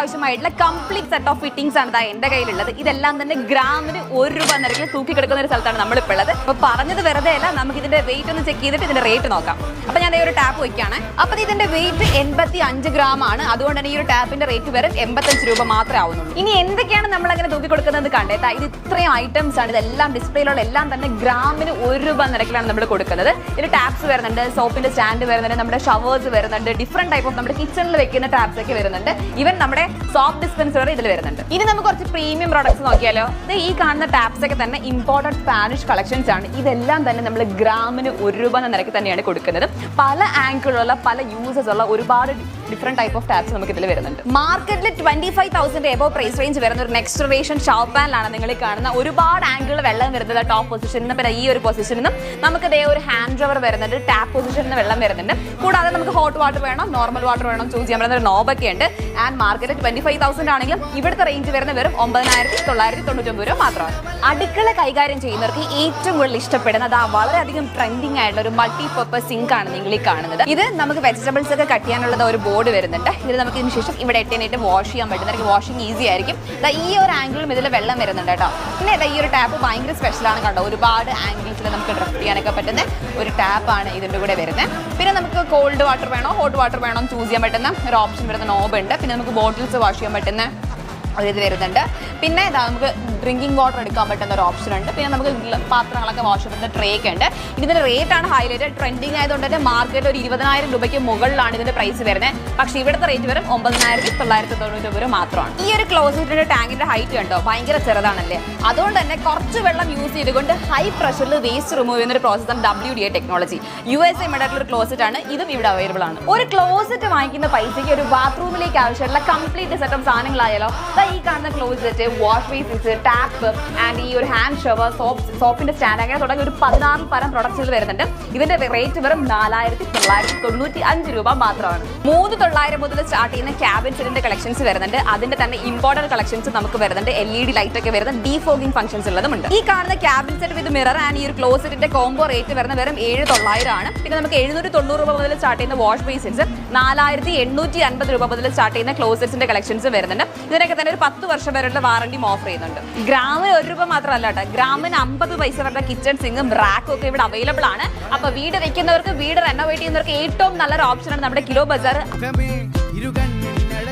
ആവശ്യമായിട്ടുള്ള complete set of fittings ആണ് ദാ എന്റെ കയ്യിലുള്ളത്. ഇതെല്ലാം തന്നെ ഗ്രാമിന് ഒരു രൂപ നിരക്കിൽ തൂക്കി കിടക്കുന്ന ഒരു സ്ഥലത്താണ് നമ്മളിപ്പോൾ ഉള്ളത് അപ്പൊ പറഞ്ഞത് വെറുതെ അല്ല നമുക്ക് ഇതിന്റെ വെയിറ്റ് ഒന്ന് ചെക്ക് ചെയ്തിട്ട് ഇതിന്റെ റേറ്റ് നോക്കാം. അപ്പൊ ഞാൻ ഒരു ടാപ്പ് വയ്ക്കുകയാണ് അപ്പൊ ഇതിന്റെ വെയിറ്റ് എൺപത്തി അഞ്ച് ഗ്രാം ആണ്. അതുകൊണ്ട് തന്നെ ഈ ഒരു ടാപ്പിന്റെ റേറ്റ് വരെ എൺപത്തഞ്ച് രൂപ മാത്രമേ ആവുന്നുള്ളൂ. ഇനി എന്തൊക്കെയാണ് നമ്മൾ അങ്ങനെ തൂക്കി കൊടുക്കുന്നത് കണ്ടേട്ടാ ഇത് ഇത്രയും ഐറ്റംസ് ആണ്. ഇതെല്ലാം ഡിസ്പ്ലേയിലുള്ള എല്ലാം തന്നെ ഗ്രാമിന് ഒരു രൂപ നിരക്കിലാണ് നമ്മൾ കൊടുക്കുന്നത്. ഇതിൽ ടാപ്സ് വരുന്നുണ്ട് സോപ്പിന്റെ സ്റ്റാൻഡ് വരുന്നുണ്ട് നമ്മുടെ ഷവേഴ്സ് വരുന്നുണ്ട് ഡിഫറെന്റ് ടൈപ്പ് ഓഫ് നമ്മുടെ കിച്ചണിൽ വെക്കുന്ന ടാപ്സ് ഒക്കെ വരുന്നുണ്ട്. ഈവൻ നമ്മുടെ സോപ്പ് ഡിസ്പെൻസർ ഇതിൽ വരുന്നുണ്ട്. ഇനി നമുക്ക് കുറച്ച് പ്രീമിയം പ്രോഡക്ട്സ് നോക്കിയാലോ? ഇത് ഈ കാണുന്ന ടാപ്സ് ഒക്കെ തന്നെ ഇമ്പോർട്ടന്റ് സ്പാനിഷ് കളക്ഷൻസ് ആണ്. ഇതെല്ലാം തന്നെ നമ്മൾ ഗ്രാമിന് ഒരു രൂപ എന്ന നിരക്ക് തന്നെയാണ് കൊടുക്കുന്നത്. പല ആംഗിളുള്ള പല യൂസേഴ്സ് ഉള്ള ഒരുപാട് ഡിഫറെന്റ് ടൈപ്പ് ഓഫ് ടാപ്സ് നമുക്ക് ഇതിൽ വരുന്നുണ്ട്. മാർക്കറ്റിൽ twenty five thousand above price range വരുന്ന ഒരു നെക്സ്റ്റ് ജനറേഷൻ ഷവർ പാനിലാണ് നിങ്ങൾ കാണുന്ന ഒരുപാട് ആംഗിൾ വെള്ളം വരുന്നത്. ടോപ്പ് പൊസിഷനിൽ നിന്ന് പിന്നെ ഈ ഒരു പൊസിഷനിൽ നിന്നും നമുക്ക് ഇതേ ഒരു ഹാൻഡ് ഡ്രവർ വരുന്നുണ്ട്. ടാപ്പ് പൊസിഷനിൽ നിന്ന് വെള്ളം വരുന്നുണ്ട്. കൂടാതെ നമുക്ക് ഹോട്ട് വാട്ടർ വേണം? നോർമൽ വാട്ടർ വേണം? ചൂസ് ചെയ്യാൻ പറ്റുന്ന ഒരു നോബൊക്കെ ഉണ്ട്. And market twenty five thousand ആണെങ്കിലും ഇവിടുത്തെ റേഞ്ച് വരുന്ന വെറും ഒമ്പതിനായിരത്തി തൊള്ളായിരത്തി തൊണ്ണൂറ്റൊമ്പത് രൂപ മാത്രമാണ്. അടുക്കള കൈകാര്യം ചെയ്യുന്നവർക്ക് ഏറ്റവും കൂടുതൽ ഇഷ്ടപ്പെടുന്നത് ആ വളരെയധികം ട്രെൻഡിങ് ആയിട്ടുള്ള ഒരു മൾട്ടി പർപ്പസ് സിങ്ക് ആണ് നിങ്ങൾ ഈ കാണുന്നത്. ഇത് നമുക്ക് വെജിറ്റബിൾസ് ഒക്കെ കട്ട് ചെയ്യാനുള്ള ഒരു ബോർഡ് വരുന്നുണ്ട്. ഇത് നമുക്ക് ഇതിന് ശേഷം ഇവിടെ എട്ടിനായിട്ട് വാഷ് ചെയ്യാൻ പറ്റുന്ന വാഷിംഗ് ഈസി ആയിരിക്കും. ഈ ഒരു ആംഗിളും ഇതിൽ വെള്ളം വരുന്നുണ്ട് കേട്ടോ. പിന്നെ ഈ ഒരു ടാപ്പ് ഭയങ്കര സ്പെഷ്യൽ ആണ് കണ്ടോ? ഒരുപാട് ആംഗിൾസിൽ നമുക്ക് ചെയ്യാനൊക്കെ പറ്റുന്ന ഒരു ടാപ്പാണ് ഇതിന്റെ കൂടെ വരുന്നത്. പിന്നെ നമുക്ക് കോൾഡ് വാട്ടർ വേണോ? ഹോട്ട് വാട്ടർ വേണോ ചൂസ് ചെയ്യാൻ പറ്റുന്ന ഒരു ഓപ്ഷൻ വരുന്ന നോബ് ഉണ്ട്. പിന്നെ നമുക്ക് ബോട്ടിൽസ് വാഷ് ചെയ്യാൻ പറ്റുന്ന ഒരു ഇത് വരുന്നുണ്ട്. പിന്നെ ഇതാ നമുക്ക് ഡ്രിങ്കിങ് വാട്ടർ എടുക്കാൻ പറ്റുന്ന ഒരു ഓപ്ഷൻ ഉണ്ട്. പിന്നെ നമുക്ക് പാത്രങ്ങളൊക്കെ വാഷ് ചെയ്യുന്ന ട്രേ ഒക്കെ ഉണ്ട്. ഇതിന്റെ റേറ്റ് ആണ് ഹൈലൈറ്റ് ട്രെൻഡിങ് ആയതുകൊണ്ട് തന്നെ മാർക്കറ്റ് ഒരു ഇരുപതിനായിരം രൂപയ്ക്ക് മുകളിലാണ് ഇതിന്റെ പ്രൈസ് വരുന്നത്. പക്ഷേ ഇവിടുത്തെ റേറ്റ് വരും ഒമ്പതിനായിരത്തി തൊള്ളായിരത്തി തൊണ്ണൂറ്റി രൂപ മാത്രമാണ്. ഈ ഒരു ക്ലോസറ്റിന്റെ ടാങ്കിന്റെ ഹൈറ്റ് കണ്ടോ? ഭയങ്കര ചെറുതാണല്ലേ? അതുകൊണ്ട് തന്നെ കുറച്ച് വെള്ളം യൂസ് ചെയ്തുകൊണ്ട് ഹൈ പ്രഷറിൽ വേസ്റ്റ് റിമൂവ് ചെയ്യുന്ന ഒരു പ്രോസസ്സാണ് W D A technology U S A മെഡായിട്ടുള്ള ഒരു ക്ലോസറ്റ് ആണ്. ഇതും ഇവിടെ അവൈലബിൾ ആണ്. ഒരു ക്ലോസറ്റ് വാങ്ങിക്കുന്ന പൈസയ്ക്ക് ഒരു ബാത്റൂമിലേക്ക് ആവശ്യമുള്ള കംപ്ലീറ്റ് സെറ്റ് സാധനങ്ങളായാലോ ഈ കാണുന്ന closet wash basis tap and ഈ ഒരു ഹാൻഡ് ഷവർ സോപ്പ് സോപ്പിന്റെ സ്റ്റാൻഡ് അങ്ങനെ തുടങ്ങി ഒരു പതിനാറ് പരം പ്രൊഡക്ട്സ് വരുന്നുണ്ട്. ഇതിന്റെ റേറ്റ് വെറും നാലായിരത്തി തൊള്ളായിരത്തി തൊണ്ണൂറ്റി അഞ്ച് രൂപ മാത്രമാണ്. മൂന്ന് തൊള്ളായിരം മുതൽ സ്റ്റാർട്ട് ചെയ്യുന്ന ക്യാബിൻ സെറ്റിന്റെ കളക്ഷൻസ് വരുന്നുണ്ട്. അതിന്റെ തന്നെ ഇമ്പോർട്ടന്റ് കളക്ഷൻസ് നമുക്ക് വരുന്നുണ്ട്. എൽ ഇ ഡി ലൈറ്റ് ഒക്കെ വരുന്ന ഡീഫോഗിംഗ് ഫംഗ്ഷൻസ് ഉള്ളതുമുണ്ട്. ഈ കാണുന്ന cabin set with mirror and ഈ ഒരു ക്ലോസറ്റിന്റെ കോംബോ റേറ്റ് വരുന്ന വെറും ഏഴ് തൊള്ളായിരം ആണ്. പിന്നെ നമുക്ക് എഴുന്നൂറ്റി തൊണ്ണൂറ് രൂപ മുതൽ സ്റ്റാർട്ട് ചെയ്യുന്ന വാഷ് ബേസിൻസ് നാലായിരത്തി എണ്ണൂറ്റി അൻപത് രൂപ മുതൽ സ്റ്റാർട്ട് ചെയ്യുന്ന ക്ലോസറ്റ്സിന്റെ കളക്ഷൻസ് വരുന്നുണ്ട്. ഇതിനൊക്കെ തന്നെ ഒരു പത്ത് വർഷം വരെയുള്ള വാറണ്ടിയും ഓഫർ ചെയ്യുന്നുണ്ട്. ഗ്രാമിന് ഒരു രൂപ മാത്രമല്ല കേട്ടോ. ഗ്രാമിന് അമ്പത് പൈസ വരുടെ കിച്ചൺ സിങ്ങും റാക്കും ഒക്കെ ഇവിടെ അവൈലബിൾ ആണ്. അപ്പൊ വീട് വെക്കുന്നവർക്ക് വീട് റെനോവേറ്റ് ചെയ്യുന്നവർക്ക് ഏറ്റവും നല്ലൊരു ഓപ്ഷനാണ് നമ്മുടെ കിലോ ഇരുകണ്ണിൽ